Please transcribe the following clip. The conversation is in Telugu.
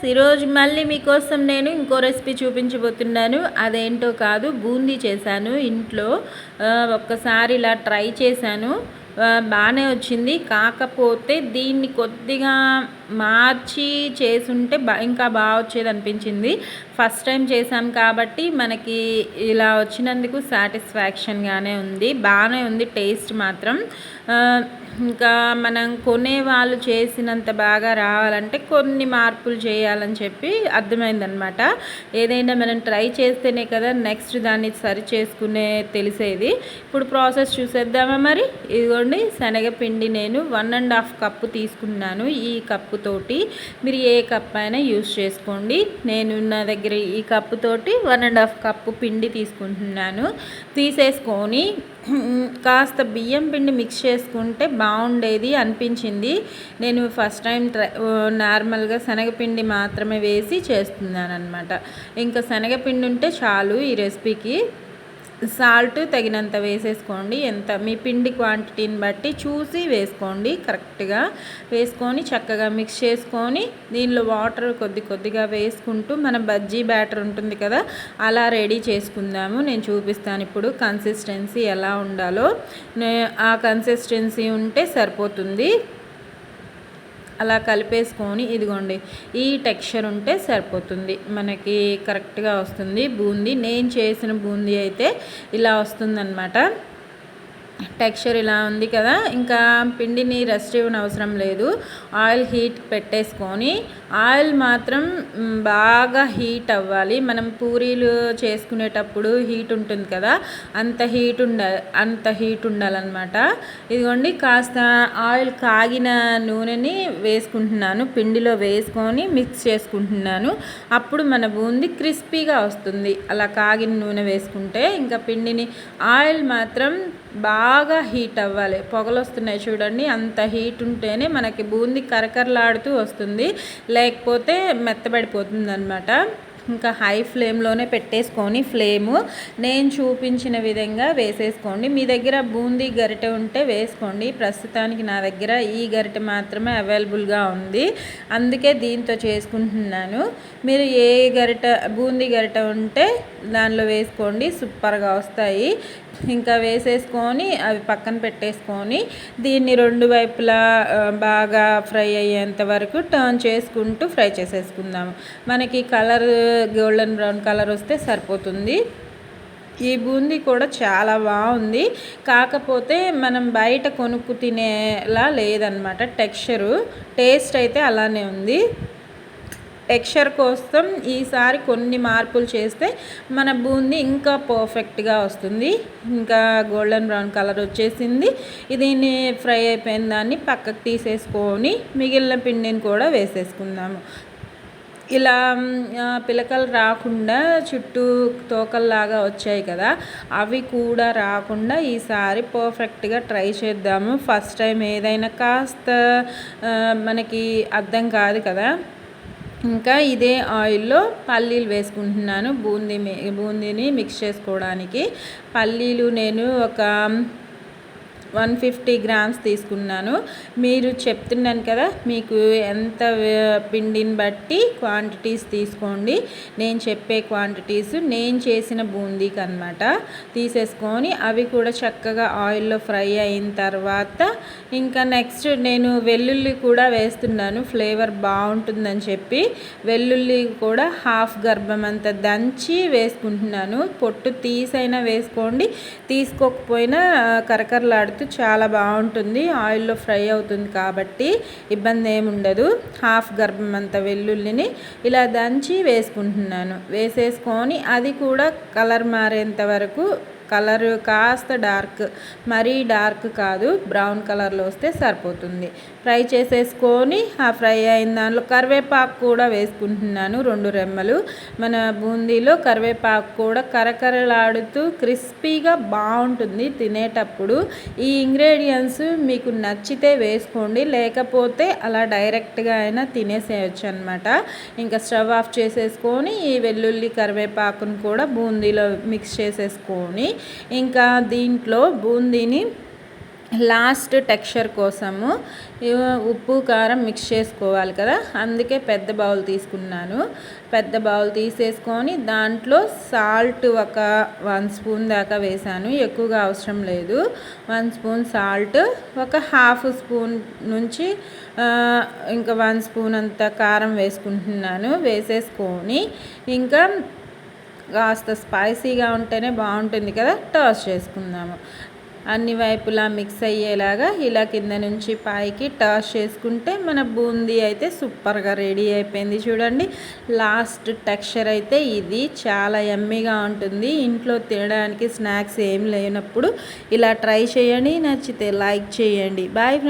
ఫ్రెండ్స్ ఈరోజు మళ్ళీ మీకోసం నేను ఇంకో రెసిపీ చూపించబోతున్నాను. అదేంటో కాదు బూందీ చేశాను ఇంట్లో. ఒక్కసారి ఇలా ట్రై చేశాను. బాగానే వచ్చింది. కాకపోతే దీన్ని కొద్దిగా మార్చి చేసుంటే బా ఇంకా బాగా వచ్చేది అనిపించింది ఫస్ట్ టైం చేశాం కాబట్టి మనకి ఇలా వచ్చినందుకు సాటిస్ఫాక్షన్గానే ఉంది. బాగానే ఉంది టేస్ట్ మాత్రం. ఇంకా మనం కొనే వాళ్ళు చేసినంత బాగా రావాలంటే కొన్ని మార్పులు చేయాలని చెప్పి అర్థమైందనమాట. ఏదైనా మనం ట్రై చేస్తేనే కదా నెక్స్ట్ దాన్ని సరి చేసుకునే తెలిసేది. ఇప్పుడు ప్రాసెస్ చూసేద్దామా మరి? ఇదిగోండి శనగపిండి నేను వన్ అండ్ హాఫ్ కప్పు తీసుకున్నాను. ఈ కప్పు తోటి మీరు ఏ కప్ అయినా యూస్ చేసుకోండి. నేను నా దగ్గర ఈ కప్పుతోటి వన్ అండ్ హాఫ్ కప్పు పిండి తీసుకుంటున్నాను. తీసేసుకొని కాస్త బియ్యం పిండి మిక్స్ చేసుకుంటే బాగుండేది అనిపించింది. నేను ఫస్ట్ టైం ట్రై నార్మల్గా శనగపిండి మాత్రమే వేసి చేస్తున్నాను అనమాట ఇంకా శనగపిండి ఉంటే చాలు ఈ రెసిపీకి సాల్ట్ తగినంత వేసేసుకోండి. ఎంత మీ పిండి క్వాంటిటీని బట్టి చూసి వేసుకోండి. కరెక్ట్గా వేసుకొని చక్కగా మిక్స్ చేసుకొని దీనిలో వాటర్ కొద్ది కొద్దిగా వేసుకుంటూ మన బజ్జీ బ్యాటర్ ఉంటుంది కదా అలా రెడీ చేసుకుందాము. నేను చూపిస్తాను ఇప్పుడు కన్సిస్టెన్సీ ఎలా ఉండాలో. ఆ కన్సిస్టెన్సీ ఉంటే సరిపోతుంది. అలా కలిపేసుకొని ఇదిగోండి ఈ టెక్స్చర్ ఉంటే సరిపోతుంది. మనకి కరెక్ట్గా వస్తుంది బూందీ. నేను చేసిన బూందీ అయితే ఇలా వస్తుందన్నమాట. టెక్స్చర్ ఇలా ఉంది కదా ఇంకా పిండిని రెస్ట్ ఇవ్వని అవసరం లేదు. ఆయిల్ హీట్ పెట్టేసుకొని ఆయిల్ మాత్రం బాగా హీట్ అవ్వాలి. మనం పూరీలు చేసుకునేటప్పుడు హీట్ ఉంటుంది కదా అంత హీట్ ఉండ అంత హీట్ ఉండాలన్నమాట. ఇదిగోండి కాస్త ఆయిల్ కాగిన నూనెని వేసుకుంటున్నాను. పిండిలో వేసుకొని మిక్స్ చేసుకుంటున్నాను. అప్పుడు మన బూంది క్రిస్పీగా వస్తుంది. అలా కాగిన నూనె వేసుకుంటే ఇంకా పిండిని ఆయిల్ మాత్రం బాగా హీట్ అవ్వాలి. పొగలు వస్తున్నాయి చూడండి. అంత హీట్ ఉంటేనే మనకి బూంది కరకరలాడుతూ వస్తుంది. లేకపోతే మెత్తబడిపోతుంది అనమాట ఇంకా హై ఫ్లేమ్లోనే పెట్టేసుకొని ఫ్లేము. నేను చూపించిన విధంగా వేసేసుకోండి. మీ దగ్గర బూందీ గరిటె ఉంటే వేసుకోండి. ప్రస్తుతానికి నా దగ్గర ఈ గరిటె మాత్రమే అవైలబుల్గా ఉంది. అందుకే దీంతో చేసుకుంటున్నాను. మీరు ఏ గరిట బూందీ గరిట ఉంటే దానిలో వేసుకోండి. సూపర్గా వస్తాయి. ఇంకా వేసేసుకొని అవి పక్కన పెట్టేసుకొని దీన్ని రెండు వైపులా బాగా ఫ్రై అయ్యేంత వరకు టర్న్ చేసుకుంటూ ఫ్రై చేసేసుకుందాము. మనకి కలర్ గోల్డెన్ బ్రౌన్ కలర్ వస్తే సరిపోతుంది. ఈ బూందీ కూడా చాలా బాగుంది. కాకపోతే మనం బయట కొనుక్కు తినేలా లేదనమాట టెక్స్చరు. టేస్ట్ అయితే అలానే ఉంది. టెక్స్చర్ కోసం ఈసారి కొన్ని మార్పులు చేస్తే మన బూందీ ఇంకా పర్ఫెక్ట్గా వస్తుంది. ఇంకా గోల్డెన్ బ్రౌన్ కలర్ వచ్చేసింది. దీన్ని ఫ్రై అయిపోయిన దాన్ని పక్కకు తీసేసుకొని మిగిలిన పిండిని కూడా వేసేసుకుందాము. ఇలా పిలకలు రాకుండా చుట్టూ తోకల్లాగా వచ్చాయి కదా అవి కూడా రాకుండా ఈసారి పర్ఫెక్ట్గా ట్రై చేద్దాము. ఫస్ట్ టైం ఏదైనా కాస్త మనకి అర్థం కాదు కదా. ఇంకా ఇదే ఆయిల్లో పల్లీలు వేసుకుంటున్నాను. బూందీ బూందీని మిక్స్ చేసుకోవడానికి. పల్లీలు నేను ఒక వన్ ఫిఫ్టీ గ్రామ్స్ తీసుకున్నాను. మీరు చెప్తున్నాను కదా మీకు ఎంత పిండిని బట్టి క్వాంటిటీస్ తీసుకోండి. నేను చెప్పే క్వాంటిటీస్ నేను చేసిన బూందీకి అనమాట తీసేసుకొని అవి కూడా చక్కగా ఆయిల్లో ఫ్రై అయిన తర్వాత ఇంకా నెక్స్ట్ నేను వెల్లుల్లి కూడా వేస్తున్నాను. ఫ్లేవర్ బాగుంటుందని చెప్పి వెల్లుల్లి కూడా హాఫ్ గర్భం అంత దంచి వేసుకుంటున్నాను. పొట్టు తీసైనా వేసుకోండి. తీసుకోకపోయినా ఆ, కరకరలాడుతూ చాలా బాగుంటుంది. ఆయిల్లో ఫ్రై అవుతుంది కాబట్టి ఇబ్బంది ఏమి ఉండదు. హాఫ్ గర్భం అంత వెల్లుల్లిని ఇలా దంచి వేసుకుంటున్నాను. వేసేసుకొని అది కూడా కలర్ మారేంత వరకు కలర్ కాస్త డార్క్ మరీ డార్క్ కాదు బ్రౌన్ కలర్లో వస్తే సరిపోతుంది. ఫ్రై చేసేసుకొని ఆ ఫ్రై అయిన దానిలో కరివేపాకు కూడా వేసుకుంటున్నాను రెండు రెమ్మలు. మన బూందీలో కరివేపాకు కూడా కరకరలాడుతూ క్రిస్పీగా బాగుంటుంది తినేటప్పుడు. ఈ ఇంగ్రీడియంట్స్ మీకు నచ్చితే వేసుకోండి లేకపోతే అలా డైరెక్ట్గా అయినా తినేసేయచ్చు అనమాట ఇంకా స్టవ్ ఆఫ్ చేసేసుకొని ఈ వెల్లుల్లి కరివేపాకును కూడా బూందీలో మిక్స్ చేసేసుకొని ఇంకా దీంట్లో బూందీని లాస్ట్ టెక్స్చర్ కోసము ఉప్పు కారం మిక్స్ చేసుకోవాలి కదా. అందుకే పెద్ద బౌల్ తీసుకున్నాను. పెద్ద బౌల్ తీసేసుకొని దాంట్లో సాల్ట్ ఒక వన్ స్పూన్ దాకా వేసాను. ఎక్కువగా అవసరం లేదు. వన్ స్పూన్ సాల్ట్ ఒక హాఫ్ స్పూన్ నుంచి ఇంకా వన్ స్పూన్ అంత కారం వేసుకుంటున్నాను. వేసేసుకొని ఇంకా కాస్త స్పైసీగా ఉంటేనే బాగుంటుంది కదా టాస్ చేసుకుందాము. అన్ని వైపులా మిక్స్ అయ్యేలాగా ఇలా కింద నుంచి పైకి టాస్ చేసుకుంటే మన బూందీ అయితే సూపర్గా రెడీ అయిపోయింది చూడండి. లాస్ట్ టెక్స్చర్ అయితే ఇది చాలా ఎమ్మీగా ఉంటుంది. ఇంట్లో తినడానికి స్నాక్స్ ఏం లేనప్పుడు ఇలా ట్రై చేయండి నచ్చితే లైక్ చేయండి. బాయ్